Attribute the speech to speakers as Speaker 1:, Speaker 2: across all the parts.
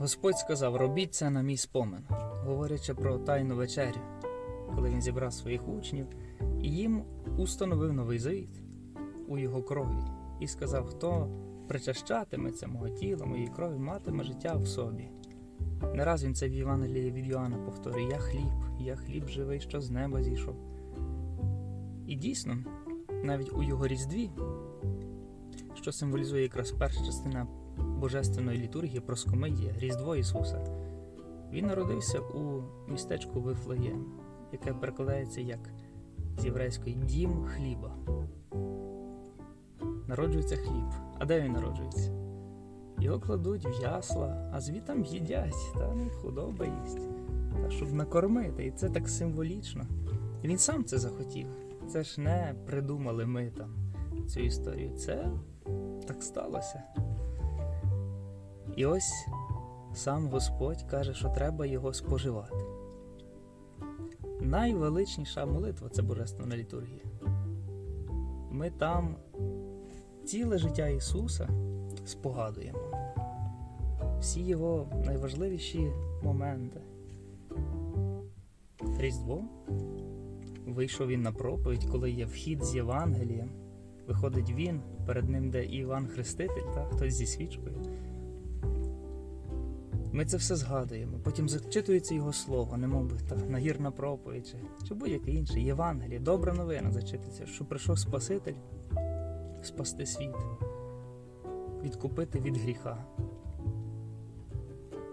Speaker 1: Господь сказав: робіть це на мій спомин, говорячи про тайну вечерю, коли він зібрав своїх учнів і їм установив новий завіт у його крові, і сказав: хто причащатиметься мого тіла, моєї крові, матиме життя в собі. Не раз він це в Євангелії від Йоанна повторює: Я хліб, я хліб живий, що з неба зійшов. І дійсно, навіть у його різдві, що символізує якраз перша частина божественної літургії проскомидія, Різдво Ісуса. Він народився у містечку Вифлеєм, яке перекладається як з єврейської дім хліба. Народжується хліб. А де він народжується? Його кладуть в ясла, а звітам їдять, та ну, худоба їсть, та щоб накормити. І це так символічно. Він сам це захотів. Це ж не придумали ми там цю історію. Це так сталося. І ось сам Господь каже, що треба його споживати. Найвеличніша молитва це Божественна літургія. Ми там ціле життя Ісуса спогадуємо. Всі його найважливіші моменти. Різдво. Вийшов він на проповідь, коли є вхід з Євангелієм. Виходить він, перед ним де Іван Хреститель, та, хтось зі свічкою. Ми це все згадуємо. Потім зачитується його слово, немов би та нагірна проповідь чи, чи будь-яке інше. Євангеліє, добра новина зачитується, що прийшов Спаситель спасти світ, відкупити від гріха.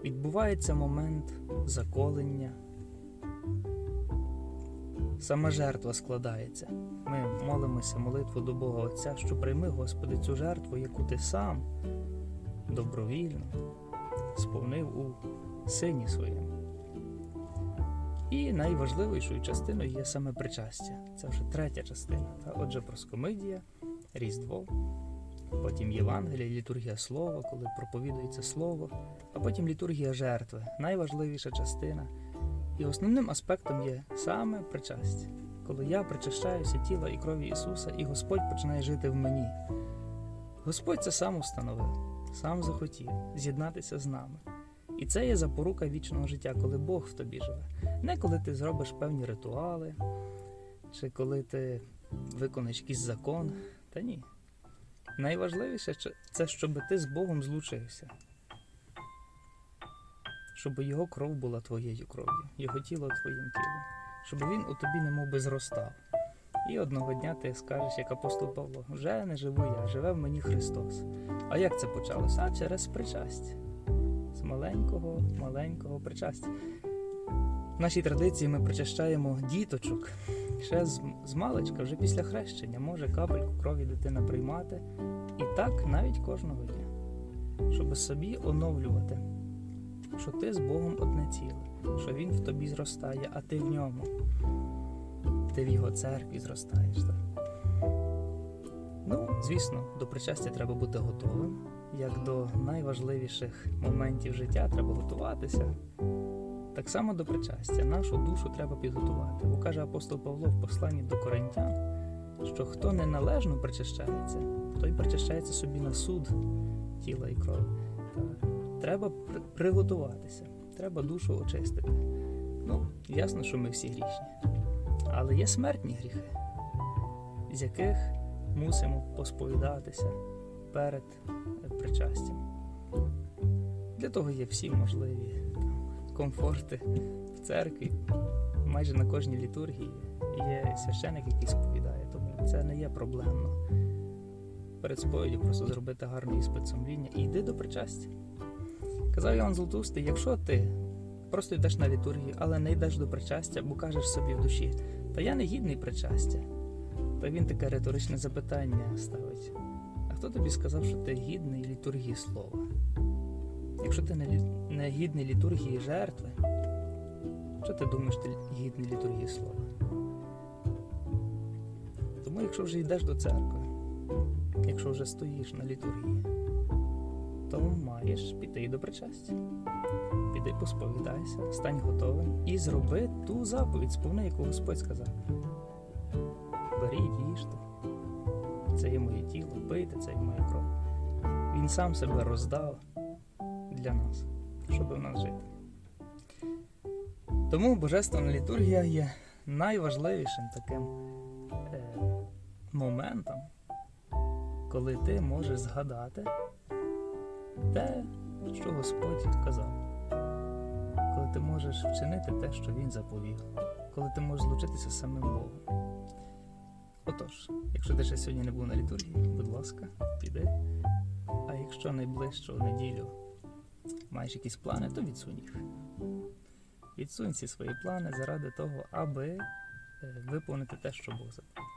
Speaker 1: Відбувається момент заколення. Сама жертва складається. Ми молимося молитву до Бога Отця, що прийми, Господи, цю жертву, яку ти сам добровільно сповнив у сині своєму. І найважливішою частиною є саме причастя. Це вже третя частина. Та? Отже, проскомидія, Різдво, потім Євангелія, літургія слова, коли проповідується слово, а потім літургія жертви найважливіша частина. І основним аспектом є саме причастя, коли я причащаюся тіла і крові Ісуса, і Господь починає жити в мені. Господь це сам установив, сам захотів з'єднатися з нами. І це є запорука вічного життя, коли Бог в тобі живе. Не коли ти зробиш певні ритуали, чи коли ти виконаєш якийсь закон. Та ні. Найважливіше це, щоб ти з Богом злучився. Щоб його кров була твоєю кров'ю, його тіло твоїм тілом, щоб він у тобі немов би зростав. І одного дня ти скажеш, як апостол Павло, вже не живу я, живе в мені Христос. А як це почалося? А через причастя. З маленького, маленького причастя. В нашій традиції ми причащаємо діточок. Ще з, з маличка, вже після хрещення, може капельку крові дитина приймати. І так навіть кожного дня. Щоб собі оновлювати, що ти з Богом одне ціле, що Він в тобі зростає, а ти в ньому. Ти в його церкві зростаєш. Так? Ну, звісно, до причастя треба бути готовим. Як до найважливіших моментів життя треба готуватися. Так само до причастя. Нашу душу треба підготувати. Бо каже апостол Павло в посланні до коринтян, що хто неналежно причащається, той причащається собі на суд тіла і крові. Треба приготуватися, треба душу очистити. Ну, ясно, що ми всі грішні. Але є смертні гріхи, з яких мусимо посповідатися перед причастям. Для того є всі можливі там, комфорти в церкві. Майже на кожній літургії є священик, який сповідає, тому це не є проблемно. Перед сповіддю просто зробити гарний іспит сумління і йди до причастя. Казав Іоанн Золотустий, якщо ти просто йдеш на літургію, але не йдеш до причастя, бо кажеш собі в душі, та я не гідний причастя, то він таке риторичне запитання ставить. А хто тобі сказав, що ти гідний літургії слова? Якщо ти не, лі- не гідний літургії жертви, що ти думаєш, ти гідний літургії слова? Тому, якщо вже йдеш до церкви, якщо вже стоїш на літургії, то маєш піти до причастя. Піди посповідайся, стань готовим і зроби ту заповідь, сповни, яку Господь сказав. Беріть, їжте. Це є моє тіло, пийте, це є моя кров. Він сам себе роздав для нас. щоб в нас жити. Тому Божественна літургія є найважливішим таким е, моментом, коли ти можеш згадати те, що Господь казав. Коли ти можеш вчинити те, що Він заповів, коли ти можеш злучитися з самим Богом. Отож, якщо ти ще сьогодні не був на літургії, будь ласка, піди. А якщо найближчу неділю маєш якісь плани, то відсунь їх. Відсунь ці свої плани заради того, аби е, виповнити те, що Бог заповів.